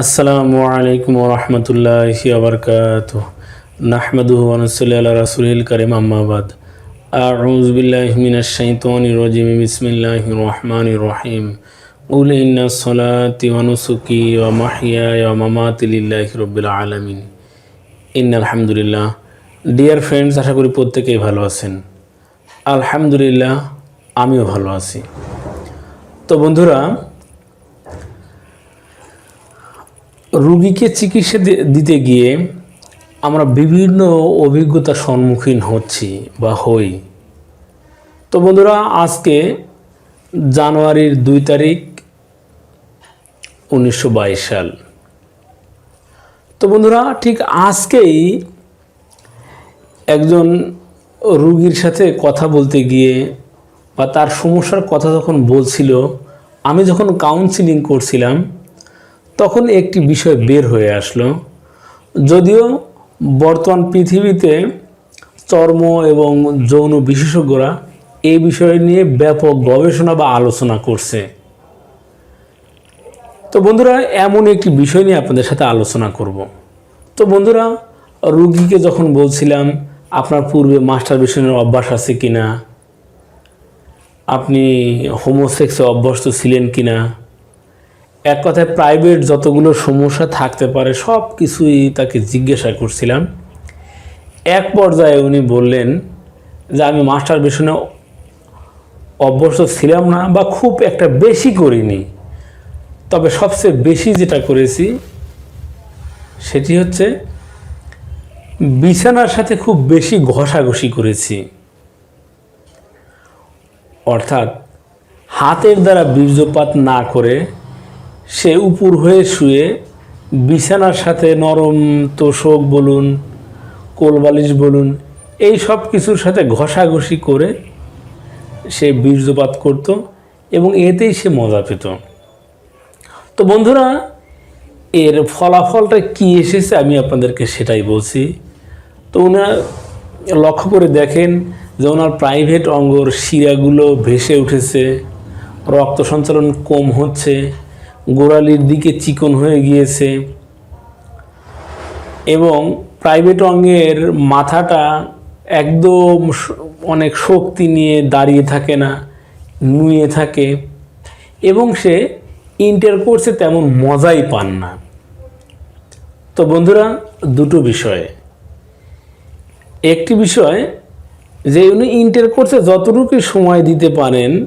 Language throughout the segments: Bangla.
আসসালামু আলাইকুম রহমতুল্লাহি আবরকাত নাহমাদুহু আনসুল্লি আল্লাহ রাসুলিল করিম আম্মাবাদ আউজবিল্লাহমিনাশাইতনিরজিম বিসমিল্লাহ রহমান রহিম। উল ইন্না সলাতি ওয়া ও মাহিয়া ও লিল্লাহি রাব্বিল আলামিন। ইন্না আলহামদুলিল্লাহ ডিয়ার ফ্রেন্ডস আশা করি প্রত্যেকেই ভালো আছেন। আলহামদুলিল্লাহ, আমিও ভালো আছি। তো বন্ধুরা রুগীকে চিকিৎসা দিতে গিয়ে আমরা বিভিন্ন অভিজ্ঞতার সম্মুখীন হচ্ছি বা হই। তো বন্ধুরা, আজকে জানুয়ারির দুই তারিখ উনিশশো বাইশ সাল। তো বন্ধুরা, ঠিক আজকেই একজন রুগীর সাথে কথা বলতে গিয়ে বা তার সমস্যার কথা যখন বলছিল, আমি যখন কাউন্সিলিং করছিলাম তখন একটি বিষয় বের হয়ে আসলো। যদিও বর্তমান পৃথিবীতে চর্ম এবং যৌন বিশেষজ্ঞরা এই বিষয় নিয়ে ব্যাপক গবেষণা বা আলোচনা করছে। তো বন্ধুরা, এমন একটি বিষয় নিয়ে আপনাদের সাথে আলোচনা করব। তো বন্ধুরা, রুগীকে যখন বলছিলাম, আপনার পূর্বে মাস্টার বেশনের অভ্যাস আছে কিনা? আপনি হোমোসেক্সে অভ্যস্ত ছিলেন কিনা? এক কথায় প্রাইভেট যতগুলো সমস্যা থাকতে পারে, সব কিছুই তাকে জিজ্ঞাসা করছিলাম। এক পর্যায়ে উনি বললেন যে, আমি মাস্টার বেশনে অভ্যস্ত ছিলাম না বা খুব একটা বেশি করিনি। তবে সবচেয়ে বেশি যেটা করেছি, সেটি হচ্ছে বিছানার সাথে খুব বেশি ঘষাঘষি করেছি। অর্থাৎ হাতের দ্বারা বীর্যপাত না করে সে উপর হয়ে শুয়ে বিছানার সাথে নরম তোষক বলুন, কোলবালিশ বলুন, এই সব কিছুর সাথে ঘষাঘষি করে সে বীর্যপাত করত এবং এতেই সে মজা পেত। তো বন্ধুরা, এর ফলাফলটা কি এসেছে আমি আপনাদেরকে সেটাই বলছি। তো ওনার লক্ষ্য করে দেখেন যে ওনার প্রাইভেট অঙ্গর শিরাগুলো ভেসে উঠেছে, রক্ত সঞ্চালন কম হচ্ছে গোড়ালির দিকে চিকন হয়ে গিয়েছে এবং প্রাইভেট অঙ্গের মাথাটা একদম অনেক শক্তি নিয়ে দাঁড়িয়ে থাকে না, নুয়ে থাকে এবং সে ইন্টার কোর্সে তেমন মজাই পান না। তো বন্ধুরা, দুটো বিষয়। একটি বিষয় যে উনি ইন্টার কোর্সে যতটুকু সময় দিতে পারেন,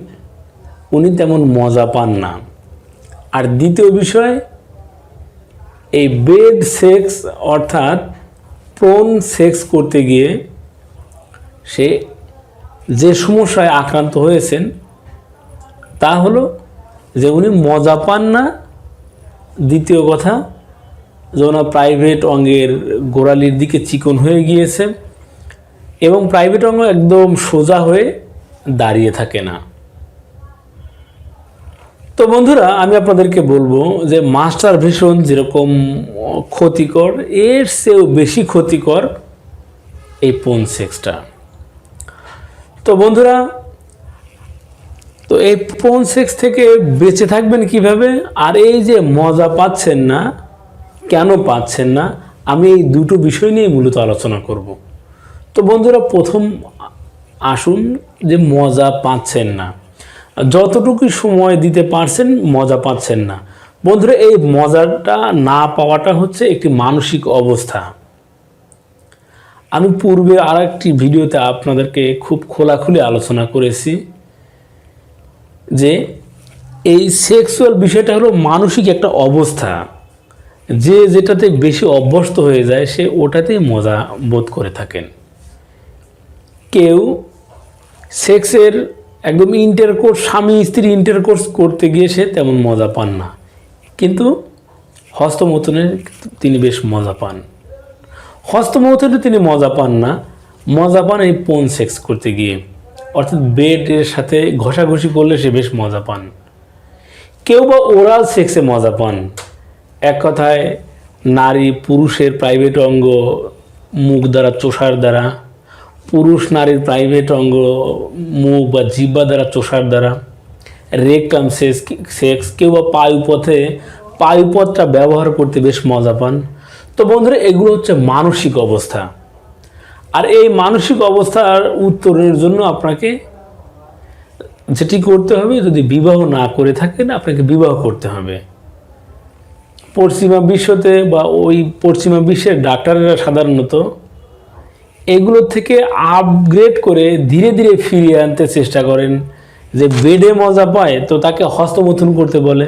উনি তেমন মজা পান না। আর দ্বিতীয় বিষয়, এই বেড সেক্স অর্থাৎ প্রোন সেক্স করতে গিয়ে সে যে সমস্যায় আক্রান্ত হয়েছেন, তা হলো যে উনি মজা পান না। দ্বিতীয় কথা, যে ওনার প্রাইভেট অঙ্গের গোড়ালির দিকে চিকন হয়ে গিয়েছে এবং প্রাইভেট অঙ্গ একদম সোজা হয়ে দাঁড়িয়ে থাকে না। তো বন্ধুরা, আমি আপনাদেরকে বলব যে মাস্টার ভীষণ যেরকম ক্ষতিকর, এর চেয়েও বেশি ক্ষতিকর এই পোন সেক্সটা তো বন্ধুরা, তো এই পোন সেক্স থেকে বেঁচে থাকবেন কীভাবে? আর এই যে মজা পাচ্ছেন না, কেন পাচ্ছেন না, আমি এই দুটো বিষয় নিয়ে মূলত আলোচনা করব। তো বন্ধুরা, প্রথম আসুন যে মজা পাচ্ছেন না। যতটুকু সময় দিতে পারছেন, মজা পাচ্ছেন না। বন্ধুরা, এই মজাটা না পাওয়াটা হচ্ছে একটি মানসিক অবস্থা। আমি পূর্বে আর একটি ভিডিওতে আপনাদেরকে খুব খোলাখুলি আলোচনা করেছি যে এই সেক্সুয়াল বিষয়টা হলো মানসিক একটা অবস্থা। যে যেটাতে বেশি অভ্যস্ত হয়ে যায়, সে ওটাতেই মজা বোধ করে থাকেন। কেউ সেক্সের একদম ইন্টারকোর্স স্বামী স্ত্রী ইন্টারকোর্স করতে গিয়ে সে তেমন মজা পান না। কিন্তু হস্তমৈথুনে তিনি বেশ মজা পান। হস্তমৈথুনে তিনি মজা পান না, মজা পান এই পোন সেক্স করতে গিয়ে। অর্থাৎ বেডের সাথে ঘষাঘষি করলে সে বেশ মজা পান। কেউ বা ওরাল সেক্সে মজা পান। এক কথায়, নারী পুরুষের প্রাইভেট অঙ্গ, মুখ দ্বারা, চোষার দ্বারা পুরুষ নারীর প্রাইভেট অঙ্গ, মুখ বা জিব্বা দ্বারা, চোষার দ্বারা রেকটাম সেক্স সেক্স কেউ বা পায়ুপথে, পায়ুপথটা ব্যবহার করতে বেশ মজা পান। তো বন্ধুরা, এগুলো হচ্ছে মানসিক অবস্থা। আর এই মানসিক অবস্থার উত্তরের জন্য আপনাকে যেটি করতে হবে, যদি বিবাহ না করে থাকেন, আপনাকে বিবাহ করতে হবে। পশ্চিমা বিশ্বতে বা ওই পশ্চিমা বিশ্বের ডাক্তারেরা সাধারণত এগুলো থেকে আপগ্রেড করে ধীরে ধীরে ফিরিয়ে আনতে চেষ্টা করেন। যে বেডে মজা পায়, তো তাকে হস্তমথন করতে বলে,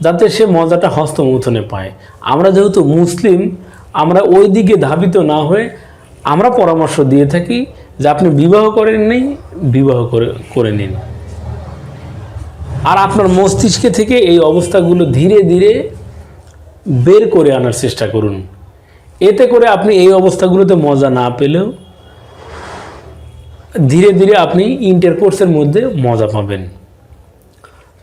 যাতে সে মজাটা হস্তমথনে পায়। আমরা যেহেতু মুসলিম, আমরা ওই দিকে ধাবিত না হয়ে আমরা পরামর্শ দিয়ে থাকি যে আপনি বিবাহ করেন নেই, বিবাহ করে করে নিন। আর আপনার মস্তিষ্কে থেকে এই অবস্থাগুলো ধীরে ধীরে বের করে আনার চেষ্টা করুন। এতে করে আপনি এই অবস্থাগুলোতে মজা না পেলেও ধীরে ধীরে আপনি ইন্টারকোর্সের মধ্যে মজা পাবেন।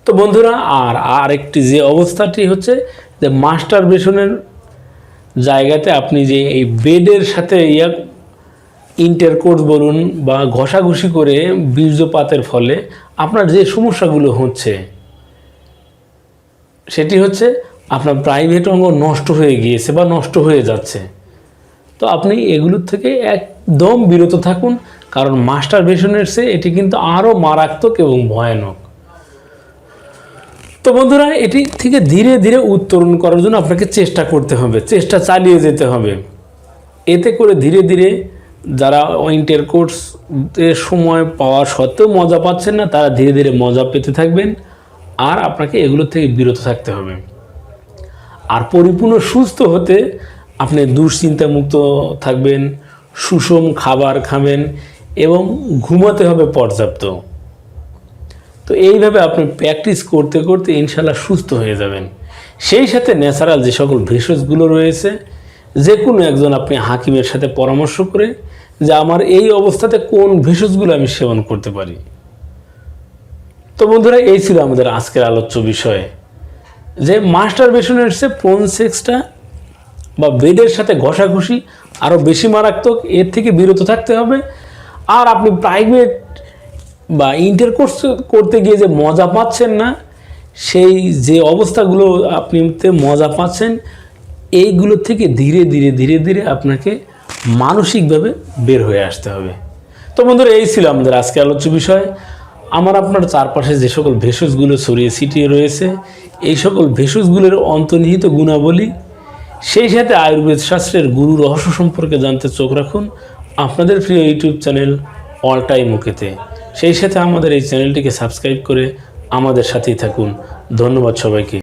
তো বন্ধুরা, আর আরেকটি যে অবস্থাটি হচ্ছে যে মাস্টার বেশনের জায়গাতে আপনি যে এই বেডের সাথে ইয়া ইন্টারকোর্স বলুন বা ঘষাঘষি করে বীর্যপাতের ফলে আপনার যে সমস্যাগুলো হচ্ছে, সেটি হচ্ছে আপনার প্রাইভেট অঙ্গ নষ্ট হয়ে গিয়েছে বা নষ্ট হয়ে যাচ্ছে। তো আপনি এগুলোর থেকে একদম বিরত থাকুন, কারণ মাস্টার বেশনের চেয়ে এটি কিন্তু আরও মারাত্মক এবং ভয়ানক। তো বন্ধুরা, এটি থেকে ধীরে ধীরে উত্তরণ করার জন্য আপনাকে চেষ্টা করতে হবে, চেষ্টা চালিয়ে যেতে হবে। এতে করে ধীরে ধীরে যারা ইন্টার কোর্স এর সময় পাওয়া সত্ত্বেও মজা পাচ্ছেন না, তারা ধীরে ধীরে মজা পেতে থাকবেন, আর আপনাকে এগুলো থেকে বিরত থাকতে হবে। আর পরিপূর্ণ সুস্থ হতে আপনি দুশ্চিন্তামুক্ত থাকবেন, সুষম খাবার খাবেন এবং ঘুমাতে হবে পর্যাপ্ত। তো এইভাবে আপনি প্র্যাকটিস করতে করতে ইনশাল্লাহ সুস্থ হয়ে যাবেন। সেই সাথে ন্যাচারাল যে সকল ভেষজগুলো রয়েছে যে কোনো একজন আপনি হাকিমের সাথে পরামর্শ করে যে আমার এই অবস্থাতে কোন ভেষজগুলো আমি সেবন করতে পারি। তো বন্ধুরা, এই ছিল আমাদের আজকের আলোচ্য বিষয়। যে মাস্টার বেশনের সে ফোন সেক্সটা বা বেডের সাথে ঘষাঘষি আরও বেশি মারাত্মক, এর থেকে বিরত থাকতে হবে। আর আপনি প্রাইভেট বা ইন্টারকোর্স করতে গিয়ে যে মজা পাচ্ছেন না, সেই যে অবস্থাগুলো আপনি মজা পাচ্ছেন, এইগুলো থেকে ধীরে ধীরে ধীরে ধীরে আপনাকে মানসিকভাবে বের হয়ে আসতে হবে। তো বন্ধুরা, এই ছিল আমাদের আজকে আলোচ্য বিষয়। আমার আপনার চারপাশে যে সকল ভেষজগুলো ছড়িয়ে ছিটিয়ে রয়েছে, এই সকল ভেষজগুলোর অন্তর্নিহিত গুণাবলী, সেই সাথে আয়ুর্বেদ শাস্ত্রের গুরু রহস্য সম্পর্কে জানতে চোখ রাখুন আপনাদের প্রিয় ইউটিউব চ্যানেল অল টাইম ওকেতে। সেই সাথে আমাদের এই চ্যানেলটিকে সাবস্ক্রাইব করে আমাদের সাথেই থাকুন। ধন্যবাদ সবাইকে।